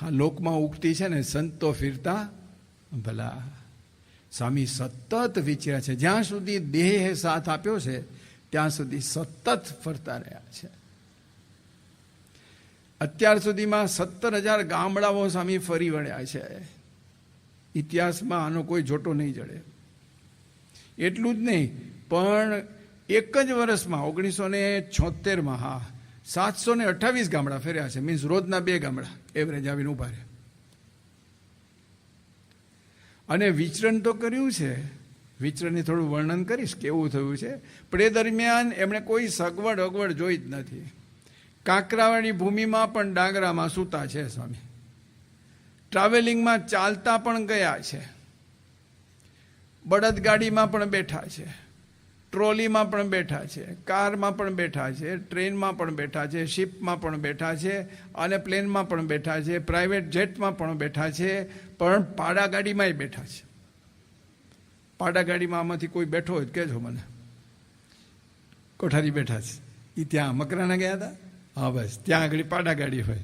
હા, લોકમાં ઉગતી છે ને સંતો ફિરતા, ભલા, સ્વામી સતત વિચર્યા છે. જ્યાં સુધી દેહે સાથ આપ્યો છે, ત્યાં સુધી સતત ફરતા રહ્યા છે. અત્યાર સુધીમાં સત્તર હજાર ગામડાઓ સ્વામી ફરી વળ્યા છે. ઇતિહાસમાં આનો કોઈ જોટો નહીં જડે. એટલું જ નહીં, પણ એક જ વર્ષમાં ઓગણીસો ને છોતેરમાં હા, સાતસો ને અઠ્ઠાવીસ ગામડા ફેર્યા છે. મીન્સ રોજના બે ગામડા. એવરેજ આવીને ઊભા રહે. અને વિચરણ તો કર્યું છે. વિચરણની થોડું વર્ણન કરીશ કેવું થયું છે. પણ એ દરમિયાન એમણે કોઈ સગવડ અગવડ જોઈ જ નથી. કાંકરાવાળી ભૂમિમાં પણ ડાંગરામાં સૂતા છે સ્વામી. ટ્રાવેલિંગમાં ચાલતા પણ ગયા છે. બળદગાડીમાં પણ બેઠા છે. ટ્રોલીમાં પણ બેઠા છે, કારમાં પણ બેઠા છે, ટ્રેનમાં પણ બેઠા છે, શિપમાં પણ બેઠા છે અને પ્લેનમાં પણ બેઠા છે, પ્રાઇવેટ જેટમાં પણ બેઠા છે, પણ પાડા ગાડીમાંય બેઠા છે. પાડા ગાડીમાં આમાંથી કોઈ બેઠો હોય કહેજો મને. કોઠારી બેઠા છે. એ ત્યાં મકરાના ગયા હતા? હા, બસ. ત્યાં આગળ પાડા ગાડી હોય.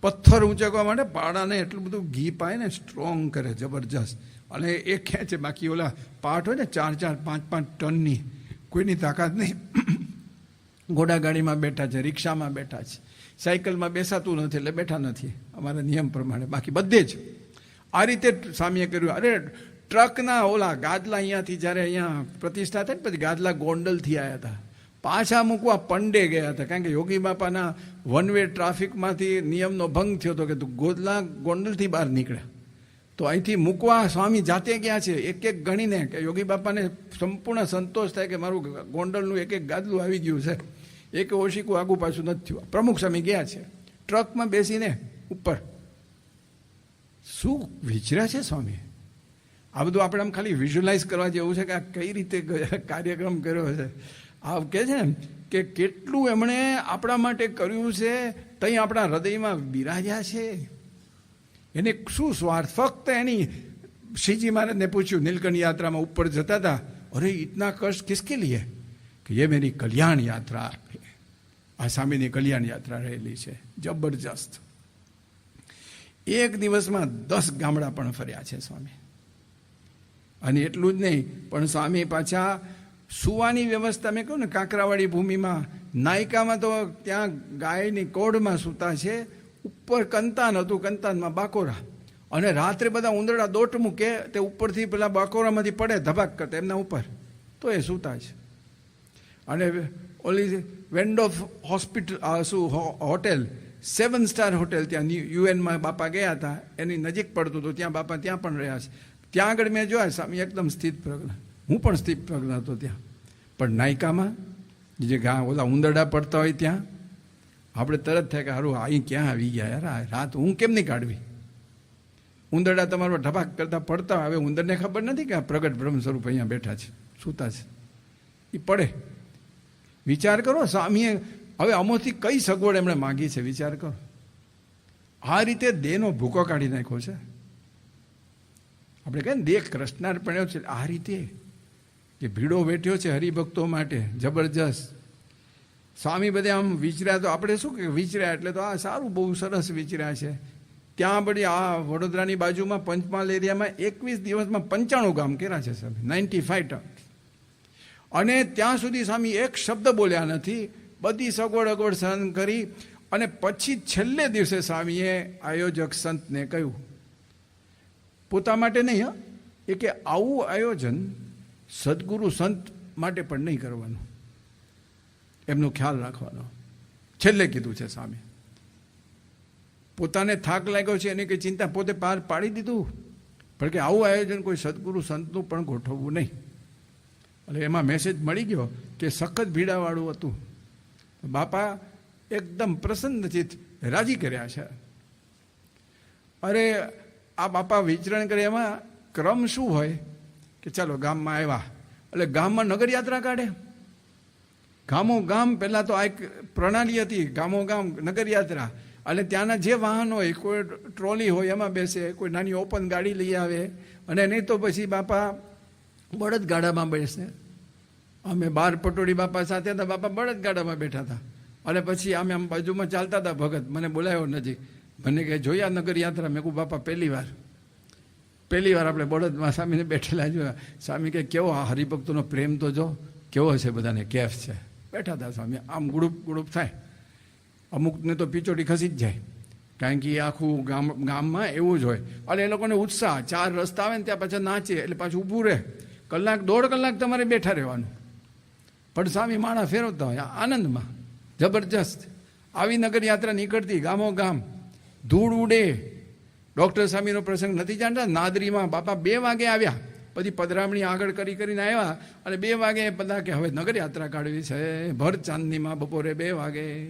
પથ્થર ઊંચકવા માટે પાડાને એટલું બધું ઘી પાય ને સ્ટ્રોંગ કરે, જબરજસ્ત. અને એ ખેંચે. બાકી ઓલા પાટ હોય ને ચાર ચાર પાંચ પાંચ ટનની કોઈની તાકાત નહીં. ઘોડાગાડીમાં બેઠા છે, રિક્ષામાં બેઠા છે. સાયકલમાં બેસાતું નથી એટલે બેઠા નથી. અમારા નિયમ પ્રમાણે. બાકી બધે જ. આ રીતે સામીએ કર્યું. અરે, ટ્રકના ઓલા ગાદલા અહીંયાથી જ્યારે અહીંયા પ્રતિષ્ઠા થઈ ને પછી ગાદલા ગોંડલથી આવ્યા હતા. પાછા મૂકવા પંડે ગયા હતા. કારણ કે યોગી બાપાના વન વે ટ્રાફિકમાંથી નિયમનો ભંગ થયો હતો કે તું ગોદલા ગોંડલથી બહાર નીકળ્યા. તો અહીંથી મૂકવા સ્વામી જાતે ગયા છે, એક એક ગણીને કે યોગી બાપાને સંપૂર્ણ સંતોષ થાય કે મારું ગોંડલનું એક એક ગાદલું આવી ગયું છે. એક ઓશીકું આગું પાછું નથી થયું. પ્રમુખ સ્વામી ગયા છે, ટ્રકમાં બેસીને ઉપર. શું વિચર્યા છે સ્વામી? આ બધું આપણે આમ ખાલી વિઝ્યુલાઇઝ કરવા જેવું છે કે આ કઈ રીતે કાર્યક્રમ કર્યો છે. આ કે છે ને, કે કેટલું એમણે આપણા માટે કર્યું છે, તઈ આપણા હૃદયમાં બિરાજ્યા છે. એને શું સ્વાર્થ? ફક્ત એની શ્રીજી મહારાજને પૂછ્યું નીલકંઠ યાત્રામાં ઉપર જતા હતા, અરે ઇતના કષ્ટ કિસકે લીએ? કે યે મેરી કલ્યાણ યાત્રા આ સામેની કલ્યાણ યાત્રા રહેલી છે, જબરજસ્ત. એક દિવસમાં દસ ગામડા પણ ફર્યા છે, સ્વામી. અને એટલું જ નહીં, પણ સ્વામી પાછા સુવાની વ્યવસ્થા, મેં કહું ને કાંકરાવાળી ભૂમિમાં, નાયકામાં તો ત્યાં ગાયની કોડમાં સૂતા છે ઉપર કંતાન હતું, કંતાનમાં બાકોરા. અને રાત્રે બધા ઉંદરડા દોટ મૂકે, તે ઉપરથી પેલા બાકોરામાંથી પડે, ધબાક કરતા, એમના ઉપર. તો એ સૂતા છે. અને ઓલી વેન્ડોફ હોસ્પિટલ શું હોટેલ, સેવન સ્ટાર હોટેલ, ત્યાં યુએનમાં બાપા ગયા હતા, એની નજીક પડતું હતું, ત્યાં બાપા ત્યાં પણ રહ્યા છે. ત્યાં આગળ મેં જોયા, સ્વામી, એકદમ સ્થિત પ્રજ્ઞા. હું પણ સ્થિત પ્રજ્ઞા હતો ત્યાં. પણ નાયકામાં, જે ગા ઓલા ઉંદરડા પડતા હોય ત્યાં આપણે તરત થાય કે હારું અહીં ક્યાં આવી ગયા? યાર રાત હું કેમ નહીં કાઢવી? ઉંદરડા તમારો ઢબાક કરતા પડતા હવે ઉંદરને ખબર નથી કે આ પ્રગટ બ્રહ્મ સ્વરૂપ અહીંયા બેઠા છે, સૂતા છે. એ પડે. વિચાર કરો, સ્વામીએ હવે અમોથી કઈ સગવડ એમણે માગી છે? વિચાર કરો. આ રીતે દેહનો ભૂકો કાઢી નાખ્યો છે. આપણે કહે ને, દેહ કૃષ્ણાર્પણ્યો છે. આ રીતે કે ભીડો વેઠ્યો છે હરિભક્તો માટે, જબરજસ્ત. સ્વામી બધે આમ વિચર્યા તો આપણે શું કે વિચર્યા? એટલે તો આ સારું, બહુ સરસ વિચર્યા છે. ત્યાં બધી આ વડોદરાની બાજુમાં પંચમહાલ એરિયામાં એકવીસ દિવસમાં પંચાણું ગામ કર્યા છે સાહેબ નાઇન્ટી ફાઈવ અને ત્યાં સુધી સ્વામી એક શબ્દ બોલ્યા નથી. બધી સગવડ અગવડ સહન કરી અને પછી છેલ્લે દિવસે સ્વામીએ આયોજક સંતને કહ્યું, પોતા માટે નહીં, હ. એ કે આવું આયોજન સદગુરુ સંત માટે પણ નહીં કરવાનું. એમનો ખ્યાલ રાખવાનો. છેલ્લે કીધું છે સ્વામી. પોતાને થાક લાગ્યો છે, એની કંઈ ચિંતા પોતે પાર પાડી દીધું? પણ કે આવું આયોજન કોઈ સદગુરુ સંતનું પણ ગોઠવવું નહીં. એટલે એમાં મેસેજ મળી ગયો કે સખત ભીડાવાળું હતું. બાપા એકદમ પ્રસન્નચિત રાજી કર્યા છે. અરે આ બાપા વિચરણ કરે એમાં ક્રમ શું હોય? કે ચાલો ગામમાં આવ્યા. એટલે ગામમાં નગર યાત્રા કાઢે. ગામો ગામ, પહેલાં તો આ એક પ્રણાલી હતી, ગામો ગામ નગર યાત્રા અને ત્યાંના જે વાહન હોય, કોઈ ટ્રોલી હોય, એમાં બેસે, કોઈ નાની ઓપન ગાડી લઈ આવે, અને નહીં તો પછી બાપા બળદ ગાડામાં બેસે. અમે બાર પટોળી બાપા સાથે હતા, બાપા બળદ ગાડામાં બેઠા હતા. અને પછી અમે આમ બાજુમાં ચાલતા હતા, ભગત, મને બોલાયો નજીક. મને કહે, જોયા નગર યાત્રા મેં કહું બાપા, પહેલી વાર. પહેલી વાર આપણે બળદમાં સ્વામીને બેઠેલા જોયા. સ્વામી કે કેવો આ હરિભક્તોનો પ્રેમ તો જો, કેવો હશે બધાને, કેફ છે. બેઠા હતા સ્વામી. આમ ગુડુપ ગુડુપ થાય. અમુકને તો પીચોટી ખસી જ જાય. કારણ કે આખું ગામ, ગામમાં એવું જ હોય. અને એ લોકોને ઉત્સાહ. ચાર રસ્તા આવે ને ત્યાં પાછા નાચે એટલે પાછું ઊભું રહે. કલાક, દોઢ કલાક તમારે બેઠા રહેવાનું. પણ સ્વામી માણા ફેરવતા હોય. આનંદમાં. જબરજસ્ત. આવી નગર યાત્રા નીકળતી ગામો ગામ. ધૂળ ઉડે. ડૉક્ટર સ્વામીનો પ્રસંગ નથી જાણતા. નાદરીમાં બાપા બે વાગે આવ્યા. પછી પધરામણી આગળ કરી કરીને આવ્યા અને બે વાગે બધા કે, હવે નગર યાત્રા કાઢવી છે. ભર ચાંદનીમાં બપોરે બે વાગે.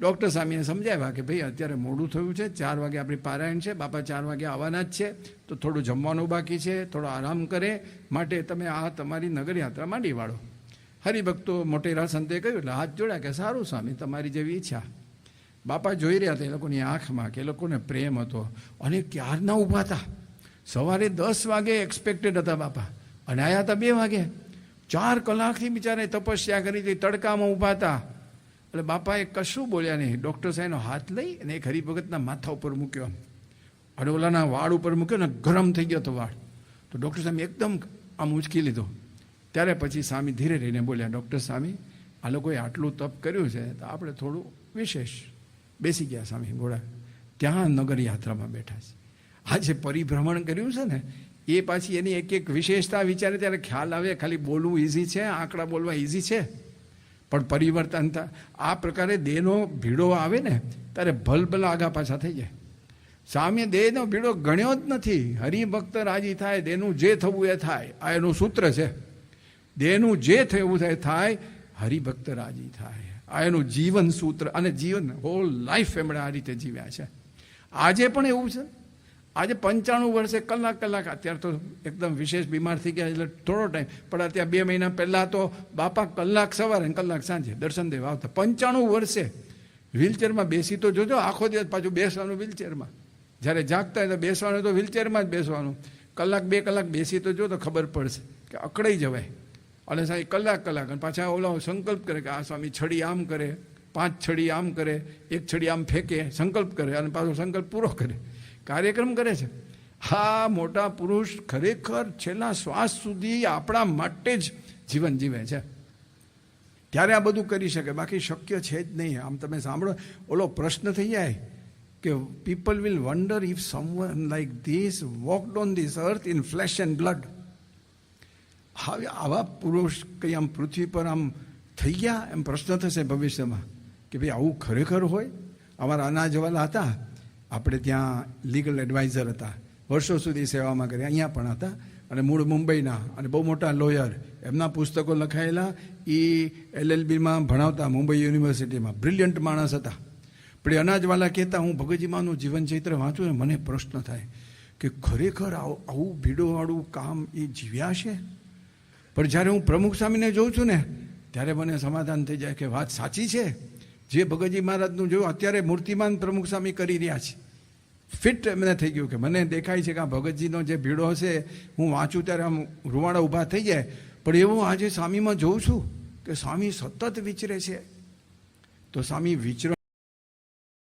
ડૉક્ટર સ્વામીને સમજાવ્યા કે, ભાઈ, અત્યારે મોડું થયું છે. ચાર વાગે આપણી પારાયણ છે. બાપા ચાર વાગે આવવાના જ છે. તો થોડું જમવાનું બાકી છે. થોડો આરામ કરે. માટે તમે આ તમારી નગરયાત્રા માંડી વાળો. હરિભક્તો મોટેરા સંતે કહ્યું, એટલે હાથ જોડ્યા કે, સારું સ્વામી, તમારી જેવી ઈચ્છા. બાપા જોઈ રહ્યા હતા, એ લોકોની આંખમાં કે એ લોકોને પ્રેમ હતો. અને ક્યારના ઊભા હતા? સવારે દસ વાગે એક્સપેક્ટેડ હતા બાપા. અને આયા હતા બે વાગે. ચાર કલાકથી બિચારે તપસ્યા કરી હતી તડકામાં ઊભા હતા. એટલે બાપાએ કશું બોલ્યા નહીં. ડૉક્ટર સાહેબનો હાથ લઈ અને એક હરિભગતના માથા ઉપર મૂક્યો. અડોલાના વાળ ઉપર મૂક્યો ને ગરમ થઈ ગયો હતો વાળ. તો ડૉક્ટર સાહેબ એકદમ આમ ઉચકી લીધો. ત્યારે પછી સ્વામી ધીરે રહીને બોલ્યા ડૉક્ટર સ્વામી, આ લોકોએ આટલું તપ કર્યું છે, તો આપણે થોડું વિશેષ. બેસી ગયા સ્વામી બોળા ત્યાં નગર યાત્રામાં બેઠા છે. આ જે પરિભ્રમણ કર્યું છે ને, એ પાછી એની એક એક વિશેષતા વિચારે ત્યારે ખ્યાલ આવે, ખાલી બોલવું ઇઝી છે, આંકડા બોલવા ઇઝી છે. પણ પરિવર્તન આ પ્રકારે દેહનો ભીડો આવે ને, ત્યારે ભલભલ આગા પાછા થઈ જાય. સામે દેહનો ભીડો ગણ્યો જ નથી. હરિભક્ત રાજી થાય, દેહનું જે થવું એ થાય, આ એનું સૂત્ર છે. દેહનું જે થાય થાય, હરિભક્ત રાજી થાય. આ એનું જીવન સૂત્ર, અને જીવન હોલ લાઈફ એમણે આ રીતે જીવ્યા છે. આજે પણ એવું છે? આજે પંચાણું વર્ષે કલાક કલાક, અત્યારે તો એકદમ વિશેષ બીમાર થઈ ગયા એટલે થોડો ટાઈમ, પણ અત્યારે બે મહિના પહેલાં તો બાપા કલાક સવારે કલાક સાંજે દર્શન દેવા આવતા. પંચાણું વર્ષે વ્હીલચેરમાં બેસી તો જોજો, આખો દિવસ પાછું બેસવાનું વ્હીલચેરમાં. જ્યારે જાગતા હોય તો બેસવાનું, તો વ્હીલચેરમાં જ બેસવાનું. કલાક બે કલાક બેસી તો જો તો ખબર પડશે કે અકળાઈ જવાય. અને સાહેબ કલાક કલાક, અને પાછા ઓલા સંકલ્પ કરે કે આ સ્વામી છડી આમ કરે, પાંચ છડી આમ કરે, એક છડી આમ ફેંકે, સંકલ્પ કરે, અને પાછો સંકલ્પ પૂરો કરે. કાર્યક્રમ કરે છે. હા, મોટા પુરુષ ખરેખર છેલ્લા શ્વાસ સુધી આપણા માટે જ જીવન જીવે છે. ત્યારે આ બધું કરી શકે. બાકી શક્ય છે જ નહીં. આમ તમે સાંભળો, ઓલો પ્રશ્ન થઈ જાય કે people will wonder if someone like this walked on this earth in flesh and blood હવે આવા પુરુષ કંઈ આમ પૃથ્વી પર આમ થઈ ગયા? એમ પ્રશ્ન થશે ભવિષ્યમાં કે ભાઈ આવું ખરેખર હોય? અમારા અનાજવાલા હતા. આપણે ત્યાં લીગલ એડવાઇઝર હતા. વર્ષો સુધી સેવામાં કર્યા. અહીંયા પણ હતા. અને મૂળ મુંબઈના અને બહુ મોટા લોયર એમના પુસ્તકો લખાયેલા. એ એલએલબીમાં ભણાવતા મુંબઈ યુનિવર્સિટીમાં. બ્રિલિયન્ટ માણસ હતા. પણ એ અનાજવાલા કહેતા, હું ભગતજીમાનું જીવન ચૈત્ર વાંચું ને મને પ્રશ્ન થાય કે ખરેખર આવું ભીડોવાળું કામ એ જીવ્યા છે? પણ જ્યારે હું પ્રમુખ સ્વામીને જોઉં છું ને, ત્યારે મને સમાધાન થઈ જાય કે વાત સાચી છે. જે ભગતજી મહારાજનું જોયું અત્યારે મૂર્તિમાન પ્રમુખ સ્વામી કરી રહ્યા છે, ફિટ એમને થઈ ગયું કે મને દેખાય છે કે આ ભગતજીનો જે ભીડો હશે, હું વાંચું ત્યારે આમ રૂવાડા ઊભા થઈ જાય. પણ એવું આજે સ્વામીમાં જોઉં છું કે સ્વામી સતત વિચરે છે. તો સ્વામી વિચરણ